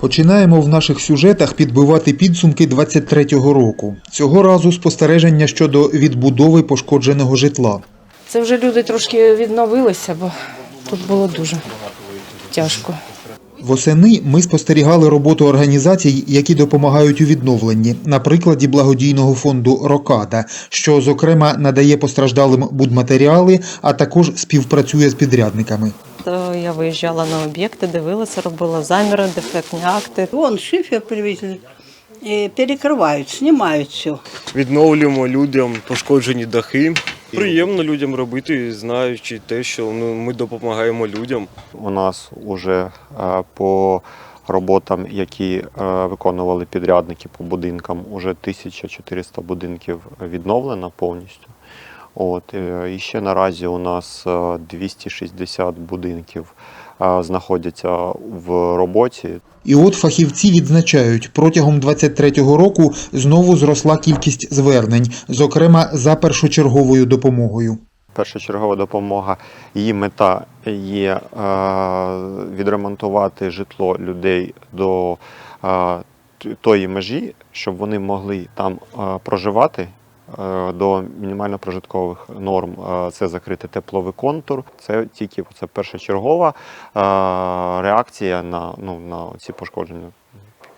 Починаємо в наших сюжетах підбивати підсумки 23-го року. Цього разу спостереження щодо відбудови пошкодженого житла. Це вже люди трошки відновилися, бо тут було дуже тяжко. Восени ми спостерігали роботу організацій, які допомагають у відновленні, на прикладі благодійного фонду Рокада, що зокрема надає постраждалим будматеріали, а також співпрацює з підрядниками. То я виїжджала на об'єкти, дивилася, робила заміри, дефектні акти. Вон шифер привезли, э, перекрывают, снимают все. відновлюємо людям пошкоджені дахи. Приємно людям робити, знаючи те, що ну, ми допомагаємо людям. У нас вже по роботам, які е, виконували підрядники по будинкам, уже 1400 будинків відновлено повністю. От, е, і ще наразі у нас е, 260 будинків е, знаходяться в роботі. І от фахівці відзначають, протягом 23-го року знову зросла кількість звернень, зокрема за першочерговою допомогою. Першочергова допомога, її мета є е, відремонтувати житло людей до е, тої межі, щоб вони могли там е, проживати е, до мінімально прожиткових норм. Е, Це закрити тепловий контур. Це тільки це першочергова е, реакція на, ну, на ці пошкодження.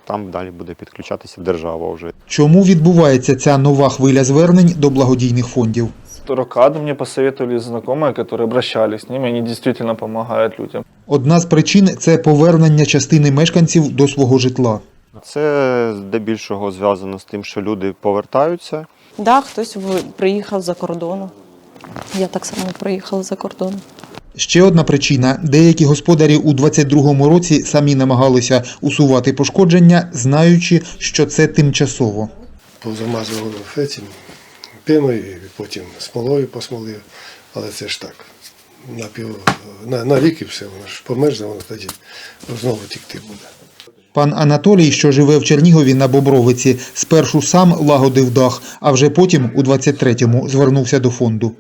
Там далі буде підключатися держава вже. Чому відбувається ця нова хвиля звернень до благодійних фондів? Рокаду мне посоветовали знакомые, которые обращались с ними, они действительно помогают людям. Одна з причин це повернення частини мешканців до свого житла. Це здебільшого зв'язано з тим, що люди повертаються. Да, хтось приїхав за кордону. Я так само приїхала за кордону. Ще одна причина: деякі господарі у 22-му році самі намагалися усувати пошкодження, знаючи, що це тимчасово. позамазував цим піною, і потім смолою посмолив. Але це ж так. На, пів, на, на рік і все, воно ж померзне, воно тоді знову тікти буде. Пан Анатолій, що живе в Чернігові на Бобровиці, спершу сам лагодив дах, а вже потім, у 23-му, звернувся до фонду.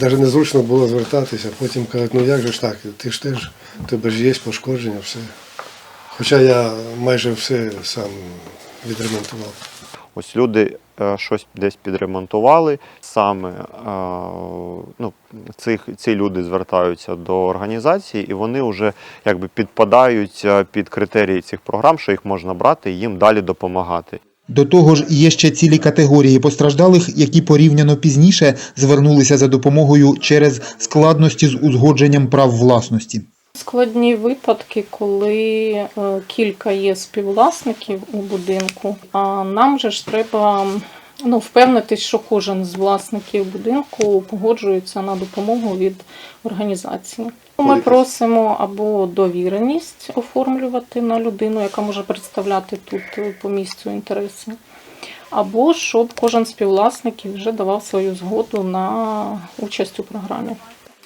Навіть незручно було звертатися, потім кажуть, ну як же ж так, ти ж теж, тебе ж є пошкодження, все. Хоча я майже все сам відремонтував. Ось люди е, щось десь підремонтували. Саме е, ну, цих, ці люди звертаються до організації, і вони вже якби підпадають е, під критерії цих програм, що їх можна брати і їм далі допомагати. До того ж, є ще цілі категорії постраждалих, які порівняно пізніше звернулися за допомогою через складності з узгодженням прав власності. Складні випадки, коли е, кілька є співвласників у будинку, а нам же ж треба ну, впевнитись, що кожен з власників будинку погоджується на допомогу від організації. Ми просимо або довіреність оформлювати на людину, яка може представляти тут е, по місцю інтереси, або щоб кожен співвласник вже давав свою згоду на участь у програмі.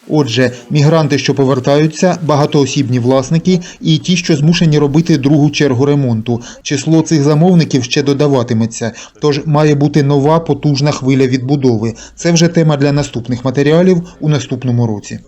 Отже, мігранти, що повертаються, багатоосібні власники і ті, що змушені робити другу чергу ремонту. Число цих замовників ще додаватиметься, тож має бути нова потужна хвиля відбудови. Це вже тема для наступних матеріалів у наступному році.